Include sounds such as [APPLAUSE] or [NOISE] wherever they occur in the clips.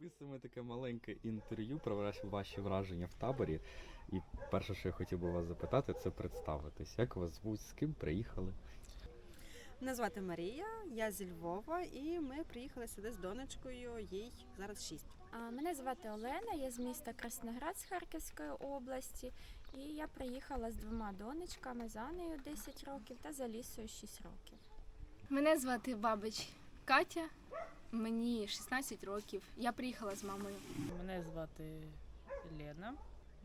Записуємо таке маленьке інтерв'ю про ваші- враження в таборі. І перше, що я хотів би вас запитати, це представитись. Як вас звуть, з ким приїхали? Мене звати Марія, я зі Львова, і ми приїхали сюди з донечкою. Їй зараз шість. А, Мене звати Олена, я з міста Красноград з Харківської області. І я приїхала з двома донечками, за Анею 10 років та за Лісою 6 років. Мене звати Бабич Катя, мені 16 років. Я приїхала з мамою. Мене звати Лена.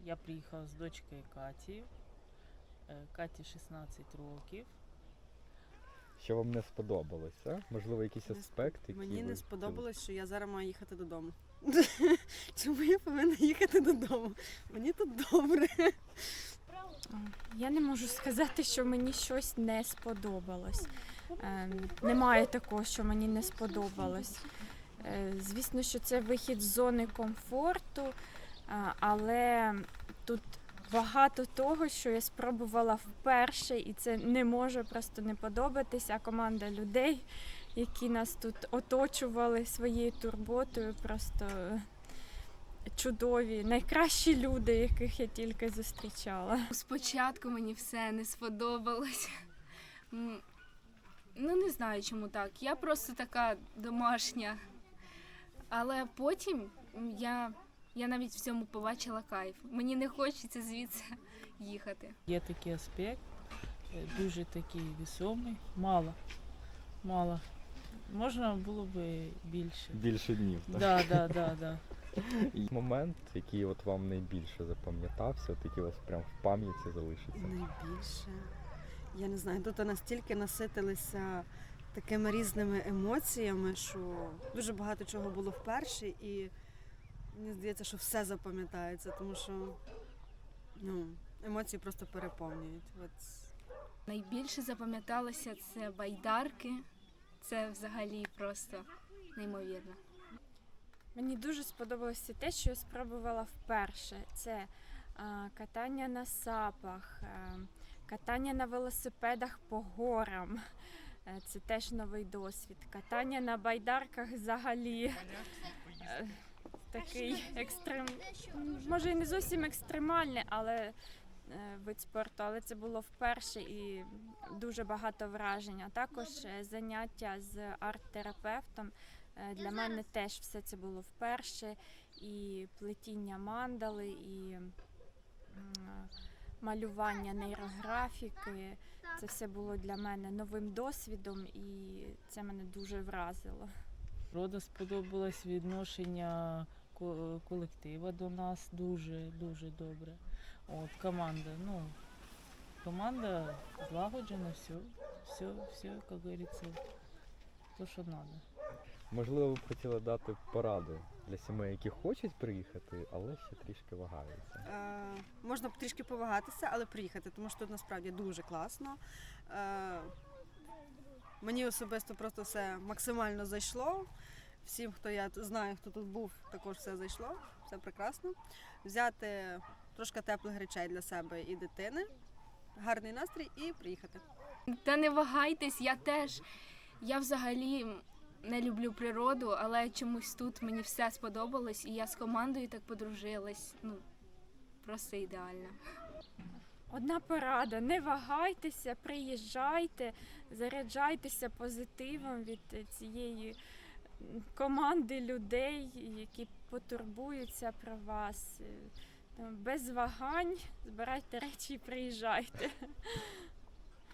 Я приїхала з дочкою Каті. Е, Каті 16 років. Що вам не сподобалося? Можливо, якийсь Не сп- аспект, Мені ви не сподобалось, що я зараз маю їхати додому. [LAUGHS] Чому я повинна їхати додому? Мені тут добре. Я не можу сказати, що мені щось не сподобалось. Ем, Немає такого, що мені не сподобалось. Е, Звісно, що це вихід з зони комфорту, а, але тут багато того, що я спробувала вперше, і це не може просто не подобатися. Команда людей, які нас тут оточували своєю турботою, просто е, чудові, найкращі люди, яких я тільки зустрічала. Спочатку мені все не сподобалось. Ну, не знаю, чому так. Я просто така домашня. Але потім я, я навіть в цьому побачила кайф. Мені не хочеться звідси їхати. Є такий аспект, е, дуже такий весомий. Мало. Мало. Можна було би більше. Більше днів, так? Да, да, да, да. І момент, який от вам найбільше запам'ятався, от який у вас прям в пам'яті залишиться. Найбільше. Я не знаю, тут настільки наситилися такими різними емоціями, що дуже багато чого було вперше, і мені здається, що все запам'ятається, тому що ну, емоції просто переповнюють. От Найбільше запам'яталося це байдарки. Це взагалі просто неймовірно. Мені дуже сподобалося те, що я спробувала вперше. Це катання на сапах, е, катання на велосипедах по горам. Е, Це теж новий досвід. Катання на байдарках взагалі. е, Такий екстрем. Може, і не зовсім екстремальний, але вид спорту, але це було вперше і дуже багато вражень. А також заняття з арт-терапевтом. Е, Для мене теж все це було вперше. І плетіння мандали, і малювання нейрографіки. Це все було для мене новим досвідом, і це мене дуже вразило. Рода сподобалось відношення колектива до нас дуже, дуже добре. От, команда, ну, команда злагоджена, все, все, все, як говориться, то, що треба. Можливо, ви б хотіли дати поради для сімей, які хочуть приїхати, але ще трішки вагаються. Е, можна б трішки повагатися, але приїхати, тому що тут насправді дуже класно. Е, мені особисто просто все максимально зайшло. Всім, хто я знаю, хто тут був, також все зайшло, все прекрасно. Взяти трошки теплих речей для себе і дитини, гарний настрій і приїхати. Та не вагайтесь, я теж. Я взагалі не люблю природу, але чомусь тут мені все сподобалось, і я з командою так подружилась. Ну, просто ідеально. Одна порада: не вагайтеся, приїжджайте, заряджайтеся позитивом від цієї команди людей, які потурбуються про вас. Без вагань збирайте речі і приїжджайте.